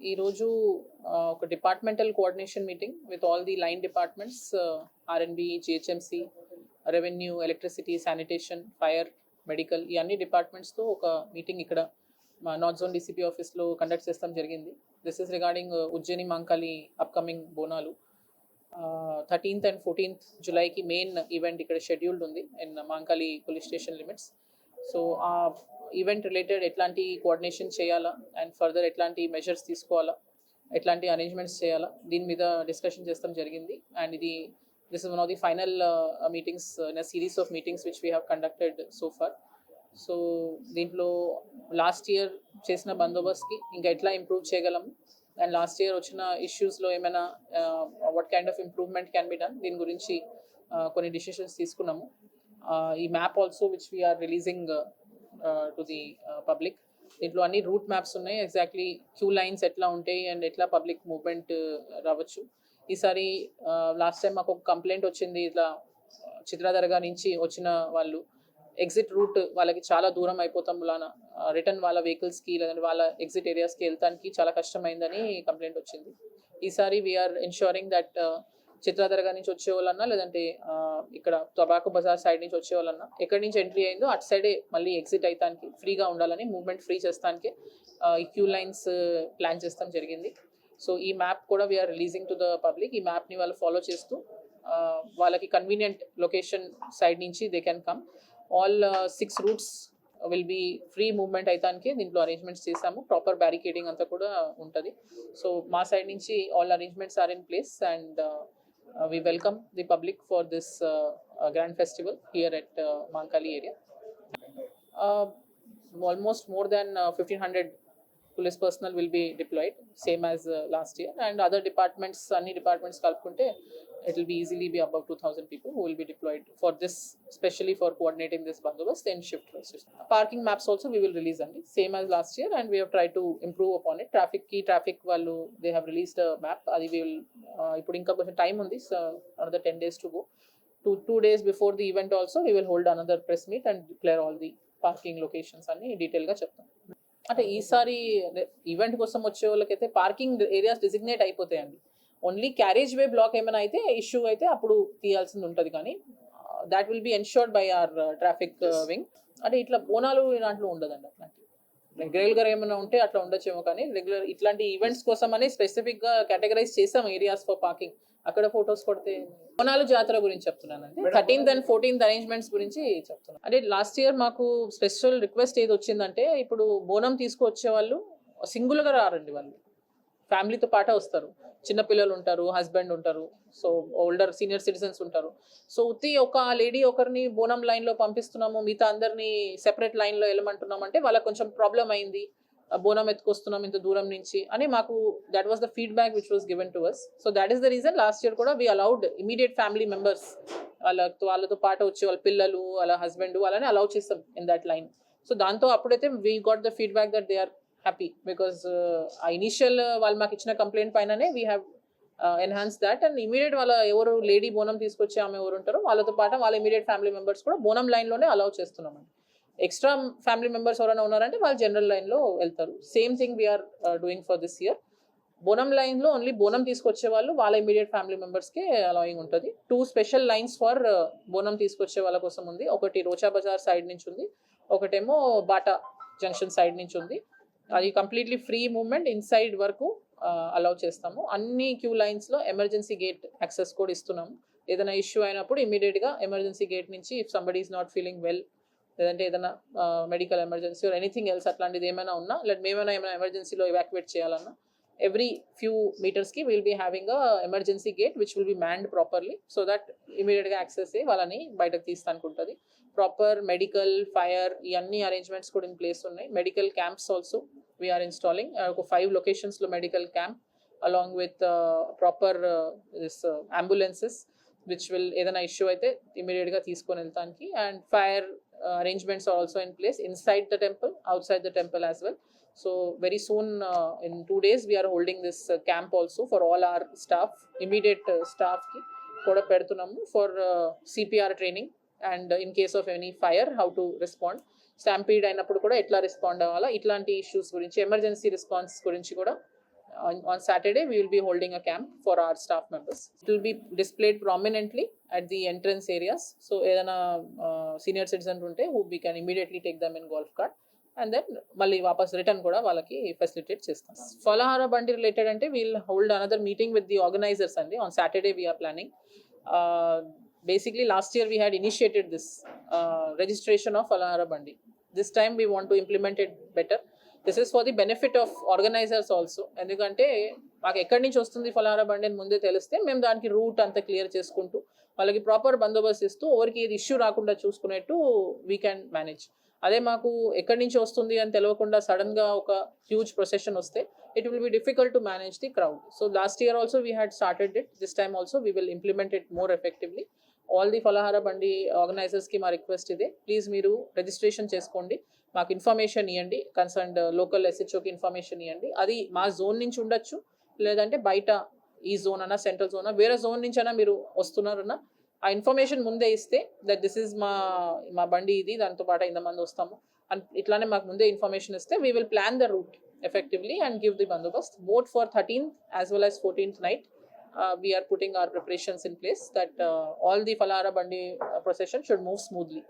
ఈరోజు ఒక departmental coordination meeting with all the line departments R N B GHMC revenue electricity sanitation fire medical ఈ అన్ని డిపార్ట్మెంట్స్తో ఒక మీటింగ్ ఇక్కడ మా నార్త్ జోన్ డీసీపీ ఆఫీస్లో కండక్ట్ చేస్తాం జరిగింది. This is regarding Ujjaini Mankali upcoming Bonalu. Thirteenth and fourteenth జులైకి main event ఇక్కడ షెడ్యూల్డ్ ఉంది in Mankali police station limits so ఆ ఈవెంట్ రిలేటెడ్ ఎట్లాంటి కోఆర్డినేషన్ చేయాలా? అండ్ ఫర్దర్ ఎట్లాంటి మెజర్స్ తీసుకోవాలా? ఎట్లాంటి అరేంజ్మెంట్స్ చేయాలా? దీని మీద డిస్కషన్ చేస్తాం జరిగింది. అండ్ ఇది this is one of the final meetings in series of meetings which we have conducted so far so దీంట్లో లాస్ట్ ఇయర్ చేసిన బందోబస్తుకి ఇంకా ఎట్లా ఇంప్రూవ్ చేయగలం? అండ్ లాస్ట్ ఇయర్ వచ్చిన ఇష్యూస్లో ఏమైనా what kind of improvement can be done దీని గురించి uh, కొన్ని డిసిషన్స్ తీసుకున్నాము. Uh, ఈ map also which we are releasing to the public దీంట్లో అన్ని రూట్ మ్యాప్స్ ఉన్నాయి. ఎగ్జాక్ట్లీ క్యూ లైన్స్ ఎట్లా ఉంటాయి అండ్ ఎట్లా పబ్లిక్ మూవ్మెంట్ uh, రావచ్చు. ఈసారి uh, లాస్ట్ టైం మాకు ఒక కంప్లైంట్ వచ్చింది. ఇట్లా uh, చిత్రదర్గా నుంచి వచ్చిన వాళ్ళు ఎగ్జిట్ రూట్ వాళ్ళకి చాలా దూరం అయిపోతాం వలన రిటర్న్ వాళ్ళ వెహికల్స్కి లేదంటే వాళ్ళ ఎగ్జిట్ ఏరియాస్కి వెళ్తానికి చాలా కష్టమైందని కంప్లైంట్ వచ్చింది. ఈసారి వీఆర్ ఎన్షూరింగ్ దట్ చిత్రాదరగా నుంచి వచ్చే వాళ్ళన్నా లేదంటే ఇక్కడ టొబాకో బజార్ సైడ్ నుంచి వచ్చే వాళ్ళన్నా ఎక్కడి నుంచి ఎంట్రీ అయిందో అటు సైడే మళ్ళీ ఎగ్జిట్ అవుతానికి ఫ్రీగా ఉండాలని మూవ్మెంట్ ఫ్రీ చేస్తానికి ఈ క్యూ లైన్స్ ప్లాన్ చేస్తాం జరిగింది. సో ఈ మ్యాప్ కూడా we are releasing to the public ఈ మ్యాప్ని వాళ్ళు ఫాలో చేస్తూ వాళ్ళకి కన్వీనియంట్ లొకేషన్ సైడ్ నుంచి they can come all six routes will be free movement అయితానికి దీంట్లో అరేంజ్మెంట్స్ చేసాము ప్రాపర్ బ్యారికేడింగ్ అంతా కూడా ఉంటుంది. సో మా సైడ్ నుంచి all arrangements are in place and we welcome the public for this uh, uh, grand festival here at uh, Mankali area. Uh, almost more than uh, 1500 police personnel will be deployed, same as uh, last year, and other departments, any departments kalpunte, it will be easily be above 2000 people who will be deployed for this, especially for coordinating this bandobast and shift wise. Parking maps also we will release only, same as last year, and we have tried to improve upon it. Traffic key traffic value, they have released a map, అది we will uh, ఇప్పుడు ఇంకా కొంచెం time ఉంది so another ten days to go two two days before the event also we will hold another press meet and declare all the parking locations అన్ని డీటెయిల్గా చెప్తాం అంటే ఈసారి ఈవెంట్ కోసం వచ్చే వాళ్ళకైతే పార్కింగ్ ఏరియాస్ డిజిగ్నేట్ అయిపోతాయండి. ఓన్లీ క్యారేజ్ వే బ్లాక్ ఏమైనా అయితే ఇష్యూ అయితే అప్పుడు తీయాల్సింది ఉంటుంది కానీ that will be ensured by our traffic wing అంటే ఇట్లా బోనాలు దాంట్లో ఉండదండి అట్లాంటి రెగ్యులర్ ఏమైనా ఉంటే అట్లా ఉండొచ్చేమో కానీ రెగ్యులర్ ఇట్లాంటి ఈవెంట్స్ కోసం అని స్పెసిఫిక్గా కేటగరైజ్ చేసాం ఏరియాస్ ఫర్ పార్కింగ్ అక్కడ ఫొటోస్ కొడితే బోనాలు జాతర గురించి చెప్తున్నానండి. థర్టీన్త్ అండ్ ఫోర్టీన్త్ అరేంజ్మెంట్స్ గురించి చెప్తున్నాను. అంటే లాస్ట్ ఇయర్ మాకు స్పెషల్ రిక్వెస్ట్ ఏది వచ్చిందంటే ఇప్పుడు బోనం తీసుకొచ్చే వాళ్ళు సింగిల్గా రారండి వాళ్ళు. ఫ్యామిలీతో పాటే వస్తారు. చిన్న పిల్లలు ఉంటారు హస్బెండ్ ఉంటారు సో ఓల్డర్ సీనియర్ సిటిజన్స్ ఉంటారు. సో ఉత్తి ఒక లేడీ ఒకరిని బోనం లైన్లో పంపిస్తున్నాము మిగతా అందరినీ సెపరేట్ లైన్లో వెళ్ళమంటున్నాం అంటే వాళ్ళకి కొంచెం ప్రాబ్లం అయింది. బోనం ఎత్తుకొస్తున్నాం ఇంత దూరం నుంచి అని మాకు that was the feedback which was given to us so that is the reason last year కూడా we allowed immediate family members వాళ్ళతో వాళ్ళతో పాటు వచ్చే వాళ్ళ పిల్లలు వాళ్ళ హస్బెండ్ వాళ్ళని అలౌ చేస్తాం ఇన్ దట్ లైన్ సో దాంతో అప్పుడైతే we got the feedback that they are happy because a initial వాళ్ళు మాకు ఇచ్చిన కంప్లైంట్ పైననే we have enhance that and immediate వాళ్ళ ఎవరు లేడీ బోనం తీసుకొచ్చి ఆమె ఎవరు ఉంటారో వాళ్ళతో పాటు వాళ్ళ ఇమీడియట్ ఫ్యామిలీ మెంబర్స్ కూడా బోనం లైన్లోనే అలౌ చేస్తున్నామండి. ఎక్స్ట్రా ఫ్యామిలీ మెంబర్స్ ఎవరైనా ఉన్నారంటే వాళ్ళు జనరల్ లైన్లో వెళ్తారు. Same thing we are doing for this year bonam లైన్లో ఓన్లీ బోనం తీసుకొచ్చే వాళ్ళు వాళ్ళ ఇమీడియట్ ఫ్యామిలీ మెంబర్స్కి అలౌయింగ్ ఉంటుంది. Two special lines for Bonam తీసుకొచ్చే వాళ్ళ కోసం ఉంది. ఒకటి రోచా బజార్ సైడ్ నుంచి ఉంది. ఒకటేమో బాటా జంక్షన్ సైడ్ నుంచి ఉంది. అది కంప్లీట్లీ ఫ్రీ మూవ్మెంట్ ఇన్సైడ్ వరకు uh, అలౌ చేస్తాము. అన్ని క్యూ లైన్స్లో ఎమర్జెన్సీ గేట్ యాక్సెస్ కూడా ఇస్తున్నాము. ఏదైనా ఇష్యూ అయినప్పుడు ఇమీడియట్గా ఎమర్జెన్సీ గేట్ నుంచి if somebody is not feeling well లేదంటే ఏదైనా medical emergency or anything else అట్లాంటిది ఏమైనా ఉన్నా లేదా మేమైనా ఏమైనా ఎమర్జెన్సీలో ఎవాక్యువేట్ చేయాలన్నా every few మీటర్స్కి will be having a emergency gate which will be manned properly so that ఇమీడియట్గా యాక్సెస్ అయ్యి వాళ్ళని బయటకు తీస్తానికి ఉంటుంది ప్రాపర్ మెడికల్ ఫైర్ ఇవన్నీ అరేంజ్మెంట్స్ కూడా ఇన్ ప్లేస్ ఉన్నాయి. Medical camps also we are installing ఒక five లొకేషన్స్లో medical camp along with proper this ambulances which will ఏదైనా ఇష్యూ అయితే ఇమీడియట్గా తీసుకొని వెళ్తానికి. And fire arrangements are also in place inside the temple outside the temple as well so very soon in two days we are holding this camp also for all our staff immediate స్టాఫ్కి కూడా పెడుతున్నాము for CPR training and in case of any fire how to respond stampede అయినప్పుడు కూడా ఎట్లా respond అవ్వాలా? ఇట్లాంటి issues గురించి emergency response గురించి కూడా on, on Saturday, we will be holding a camp for our staff members. It will be displayed prominently at the entrance areas. So, ఏదైనా uh, senior citizen ఉంటే who we can immediately take them in golf cart. And then మళ్ళీ వాపస్ return కూడా వాళ్ళకి facilitate చేస్తాం ఫలహార బండి related అంటే we'll hold another meeting with the organizers అండి on Saturday we are planning basically last year we had initiated this registration of ఫలహార బండి this time we want to implement it better this is for the benefit of organizers also ఎందుకంటే మాకు ఎక్కడి నుంచి వస్తుంది ఫలానా బండి అని ముందే తెలిస్తే మేము దానికి రూట్ అంతా క్లియర్ చేసుకుంటూ వాళ్ళకి ప్రాపర్ బందోబస్తు ఇస్తూ ఎవరికి ఇది ఇష్యూ రాకుండా చూసుకునేట్టు వీ క్యాన్ మేనేజ్ అదే మాకు ఎక్కడి నుంచి వస్తుంది అని తెలియకుండా సడన్గా ఒక హ్యూజ్ ప్రొసెషన్ వస్తే it will be difficult to manage the crowd so last year also we had started it this time also we will implement it more effectively all the ఫలహార బండి ఆర్గనైజర్స్కి మా రిక్వెస్ట్ ఇదే. ప్లీజ్ మీరు registration చేసుకోండి. మాకు information ఇవ్వండి concerned local ఎస్హెచ్ఓకి information ఇవ్వండి అది మా జోన్ నుంచి ఉండొచ్చు. లేదంటే బయట ఈ జోన్ అన్నా సెంట్రల్ జోన్ వేరే జోన్ నుంచి అయినా మీరు వస్తున్నారన్నా ఆ ఇన్ఫర్మేషన్ ముందే ఇస్తే దట్ దిస్ ఇస్ మా మా బండి ఇది దాంతో పాటు ఇంతమంది వస్తాము. అండ్ ఇట్లానే మాకు ముందే ఇన్ఫర్మేషన్ ఇస్తే we will plan the route effectively and give the Bandobast both for thirteenth as well as fourteenth night uh, we are putting our preparations in place that uh, all the Falara Bandi procession should move smoothly.